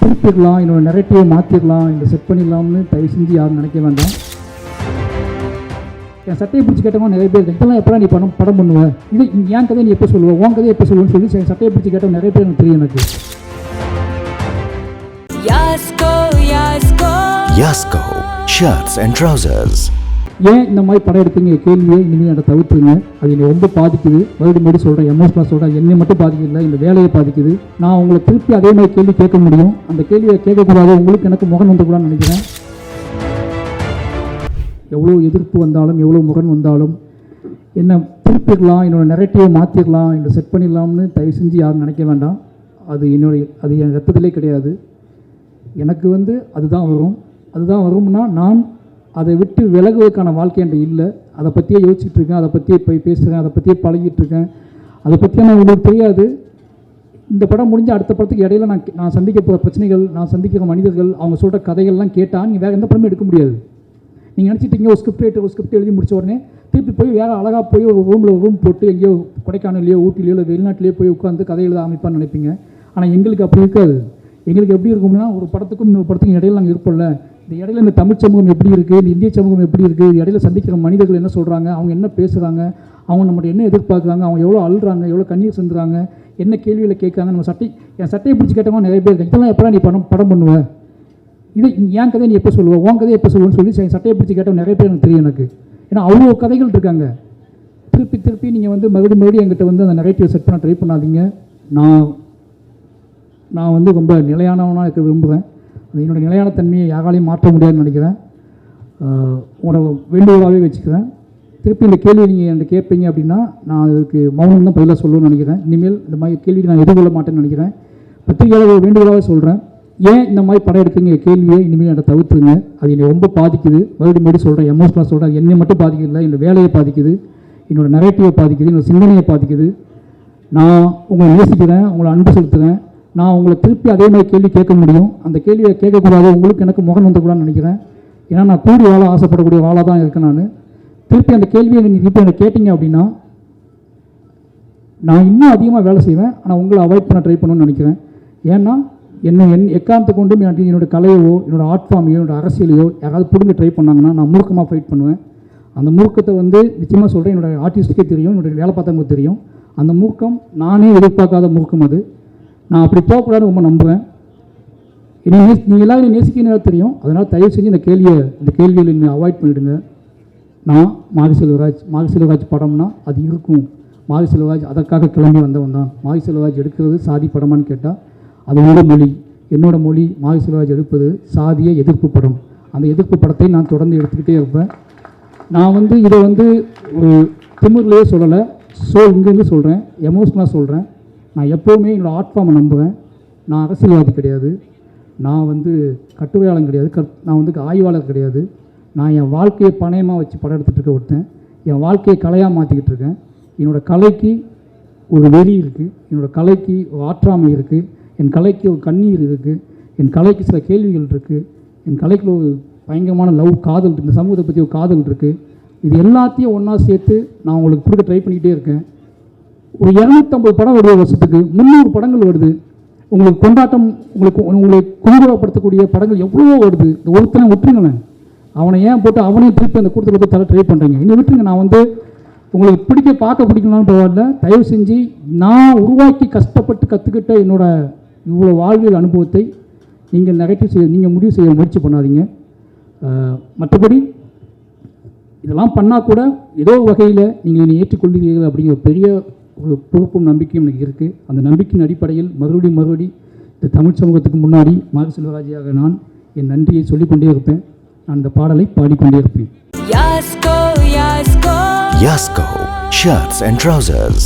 திருப்பிடலாம் என்னோட நெரட்டிவை மாற்றிடலாம் இல்லை செட் பண்ணிடலாம்னு தயவு செஞ்சு யாரும் நினைக்க வேண்டாம் என் சட்டையை பிடிச்சி கேட்டவங்க நிறைய பேர். இதெல்லாம் எப்போ நீ படம் படம் பண்ணுவ இது என் கதையை நீ எப்போ சொல்லுவ உன் கதையை எப்போ சொல்லுவேன்னு சொல்லி என் சட்டையை பிடிச்சி கேட்டவங்க நிறைய பேர் எனக்கு தெரியும் எனக்கு Yasko, Yasko. Yasko Shirts and Trousers. ஏன் இந்த மாதிரி படம் எடுத்தீங்க? கேள்வியை இனிமேல் அதை தவிர்த்துங்க அது என்னை ரொம்ப பாதிக்குது. மறுபடியும் மறுபடியும் சொல்கிறேன் எமோஷனலாக சொல்கிறேன் என்னை மட்டும் பாதிக்கல. இந்த வேலையை பாதிக்குது. நான் உங்களை திருப்பி அதே மாதிரி கேள்வி கேட்க முடியும். அந்த கேள்வியை கேட்கக்கூடாது. உங்களுக்கு எனக்கு முகன் வந்துக்கூடாதுன்னு நினைக்கிறேன். எவ்வளோ எதிர்ப்பு வந்தாலும் எவ்வளோ முகம் வந்தாலும் என்ன திருப்பிடலாம். என்னோட நெரட்டிவை மாற்றிடலாம் இல்லை செட் பண்ணிடலாம்னு தயவு செஞ்சு யாரும் நினைக்க வேண்டாம். அது என்னுடைய அது என் ரத்தத்திலே கிடையாது. எனக்கு வந்து அதுதான் வரும். அதுதான் வரும்னா நான் அதை விட்டு விலகுவதற்கான வாழ்க்கை என்று இல்லை. அதை பற்றியே யோசிச்சுட்டு இருக்கேன் அதை பற்றியே போய் பேசுகிறேன் அதை பற்றியே பழகிட்டு இருக்கேன். அதை பற்றியான உங்களுக்கு தெரியாது. இந்த படம் முடிஞ்ச அடுத்த படத்துக்கு இடையில நான் நான் சந்திக்க போகிற பிரச்சனைகள் நான் சந்திக்கிற மனிதர்கள் அவங்க சொல்கிற கதைகள்லாம் கேட்டால் நீங்கள் வேறு எந்த படமும் எடுக்க முடியாது. நீங்கள் நினச்சிட்டீங்க ஒரு ஸ்கிரிப்ட் ரைட்டர் ஒரு ஸ்கிரிப்ட் எழுதி முடிச்ச உடனே திருப்பி போய் வேறு அழகாக போய் ஒரு ரூமில் ரூம் போட்டு எங்கேயோ கொடைக்கானல்லையோ ஊட்டிலையோ இல்லை வெளிநாட்டிலேயோ போய் உட்காந்து கதை எழுத அமைப்பான்னு நினைப்பீங்க. ஆனால் எங்களுக்கு அப்படி இருக்காது. எங்களுக்கு எப்படி இருக்கும்னா ஒரு படத்துக்கும் இன்னொரு படத்துக்கும் இடையில நாங்கள் இருப்போம்ல. இந்த இடையில இந்த தமிழ் சமூகம் எப்படி இருக்குது இந்த இந்திய சமூகம் எப்படி இருக்குது இடையில சந்திக்கிற மனிதர்கள் என்ன சொல்கிறாங்க அவங்க என்ன பேசுகிறாங்க அவங்க நம்மகிட்ட என்ன எதிர்பார்க்குறாங்க? அவங்க எவ்வளோ அழுறாங்க? எவ்வளோ கண்ணீர் செஞ்சுறாங்க என்ன கேள்வியில் கேட்குறாங்க? நம்ம சட்டை என் சட்டையை பிடிச்சி கேட்டவங்க நிறைய பேர் இதெல்லாம் எப்போ நீ படம் படம் பண்ணுவ? இது என் கதையை நீ எப்போ சொல்லுவோம் உன் கதையை எப்போ சொல்லுவேன்னு சொல்லி சட்டையை பிடிச்சி கேட்டவங்க நிறைய பேர் எனக்கு தெரியும் எனக்கு. ஏன்னா அவ்வளோ கதைகள் இருக்காங்க. திருப்பி திருப்பி நீங்கள் வந்து மறுபடியும் மறுபடியும் என்கிட்ட வந்து அந்த நெகட்டிவ் செட் பண்ண ட்ரை பண்ணாதீங்க. நான் நான் வந்து ரொம்ப நிலையானவனாக இருக்க விரும்புகிறேன் அது என்னோட நிலையான தன்மையை யாராலையும் மாற்ற முடியாதுன்னு நினைக்கிறேன். உங்களோட வேண்டுகோளாகவே வச்சுக்கிறேன் திருப்பி இந்த கேள்வி நீங்கள் என்கிட்ட கேட்பீங்க அப்படின்னா நான் அதுக்கு மௌனம் தான் பதிலாக சொல்லணும்னு நினைக்கிறேன். இனிமேல் இந்த மாதிரி கேள்விக்கு நான் எதிர்கொள்ள மாட்டேன்னு நினைக்கிறேன். பத்திரிகையாளர் வேண்டுகோளாக சொல்கிறேன் ஏன் இந்த மாதிரி படம் எடுக்கிறீங்க? கேள்வியை இனிமேல் என்கிட்ட தவிர்த்துருங்க. அது என்னை ரொம்ப பாதிக்குது. மறுபடியும் மறுபடியும் சொல்கிறேன் எமோஷனலாக சொல்கிறேன் என்னை மட்டும் பாதிக்கல என்னோடய வேலையை பாதிக்குது. என்னோட நெரட்டிவை பாதிக்குது. என்னோட சிந்தனையை பாதிக்குது. நான் உங்களை நேசிக்கிறேன். உங்களை அன்பு செலுத்துகிறேன் நான் உங்களை திருப்பி அதே மாதிரி கேள்வி கேட்க முடியும். அந்த கேள்வியை கேட்கக்கூடாது. உங்களுக்கு எனக்கு முகம் வந்துக்கூடாதுன்னு நினைக்கிறேன். ஏன்னா நான் கூடி வாழ ஆசைப்படக்கூடிய வாழாக தான் இருக்கேன் நான். திருப்பி அந்த கேள்வியை நீங்கள் திருப்பி எனக்கு கேட்டிங்க அப்படின்னா நான் இன்னும் அதிகமாக வேலை செய்வேன். ஆனால் உங்களை அவாய்ட் பண்ண ட்ரை பண்ணணும்னு நினைக்கிறேன். ஏன்னா என்ன என் எக்காரணத்தை கொண்டும் என் என்னோட கலையவோ என்னோடய ஆர்ட் ஃபார்மையோ என்னோடய அரசியலையோ யாராவது பிடுங்க ட்ரை பண்ணாங்கன்னா நான் மூர்க்கமாக ஃபைட் பண்ணுவேன். அந்த மூர்க்கத்தை வந்து நிச்சயமாக சொல்கிறேன் என்னோடய ஆர்டிஸ்ட்டுக்கே தெரியும். என்னுடைய வேலை பார்த்தவங்களுக்கு தெரியும். அந்த மூர்க்கம் நானே எதிர்பார்க்காத மூர்க்கம் அது. நான் அப்படி போகக்கூடாதுன்னு ரொம்ப நம்புகிறேன் என்னை நேசி நீங்கள் எல்லாம் என்னை நேசிக்கணும் தெரியும். அதனால் தயவு செஞ்சு இந்த கேள்வியை இந்த கேள்வியில் நீங்கள் அவாய்ட் பண்ணிவிடுங்க நான் மாரி செல்வராஜ் மாரி செல்வராஜ் படம்னா அது இருக்கும். மாரி செல்வராஜ் அதற்காக கிளம்பி வந்தவன் தான். மாரி செல்வராஜ் எடுக்கிறது சாதி படமான்னு கேட்டால் அது உங்களோட மொழி. என்னோட மொழி மாரி செல்வராஜ் எடுப்பது சாதிய எதிர்ப்பு படம். அந்த எதிர்ப்பு படத்தை நான் தொடர்ந்து எடுத்துக்கிட்டே இருப்பேன். நான் வந்து இதை வந்து ஒரு திமிர்லேயே சொல்லலை. ஸோ இங்கேருந்து சொல்கிறேன் எமோஷ்னலாக சொல்கிறேன் நான் எப்போவுமே என்னோடய ஆர்ட் ஃபார்மை நம்புவேன். நான் அரசியல்வாதி கிடையாது. நான் வந்து கட்டுரையாளன் கிடையாது. கட் நான் வந்து ஆய்வாளர் கிடையாது. நான் என் வாழ்க்கையை பணயமாக வச்சு படம் எடுத்துகிட்டு இருக்க ஒருத்தன். என் வாழ்க்கையை கலையாக மாற்றிக்கிட்டு இருக்கேன். என்னோடய கலைக்கு ஒரு வெறி இருக்குது என்னோடய கலைக்கு ஒரு ஆற்றாமை இருக்குது என் கலைக்கு ஒரு கண்ணீர் இருக்குது என் கலைக்கு சில கேள்விகள் இருக்குது என் கலைக்கு ஒரு பயங்கரமான லவ் காதல் இந்த சமூகத்தை பற்றி ஒரு காதல் இருக்குது இது எல்லாத்தையும் ஒன்றா சேர்த்து நான் உங்களுக்கு கொடுக்க ட்ரை பண்ணிக்கிட்டே இருக்கேன். ஒரு இரநூத்தம்பது படம் வருது வருஷத்துக்கு. முந்நூறு படங்கள் வருது. உங்களுக்கு கொண்டாட்டம் உங்களுக்கு உங்களை குதூகலப்படுத்தக்கூடிய படங்கள் எவ்வளவோ வருது. இந்த ஒருத்தனை விட்டுருங்களேன். அவனை ஏன் போட்டு அவனையும் திருப்பி அந்த கூட்டத்தில் போய் தலை ட்ரை பண்ணுறீங்க இன்னும் விட்டுருங்க. நான் வந்து உங்களுக்கு பிடிக்க பார்க்க பிடிக்கலாம்னு பரவாயில்ல. தயவு செஞ்சு நான் உருவாக்கி கஷ்டப்பட்டு கற்றுக்கிட்ட என்னோட இவ்வளோ வாழ்வியல் அனுபவத்தை நீங்கள் நெகட்டிவ் செய்ய நீங்கள் முடிவு செய்ய முயற்சி பண்ணாதீங்க. மற்றபடி இதெல்லாம் பண்ணால் கூட ஏதோ வகையில் நீங்கள் என்னை ஏற்றுக்கொள்கிறீர்கள் அப்படிங்கிற ஒரு பெரிய ஒரு பொறுப்பும் நம்பிக்கையும் எனக்கு இருக்குது அந்த நம்பிக்கையின் அடிப்படையில் மறுபடியும் மறுபடி இந்த தமிழ் சமூகத்துக்கு முன்னாடி மாரி செல்வராஜியாக நான் என் நன்றியை சொல்லிக்கொண்டே இருப்பேன் நான் இந்த பாடலை பாடிக்கொண்டே இருப்பேன் Yasko, Yasko. Yasko Shirts and Trousers.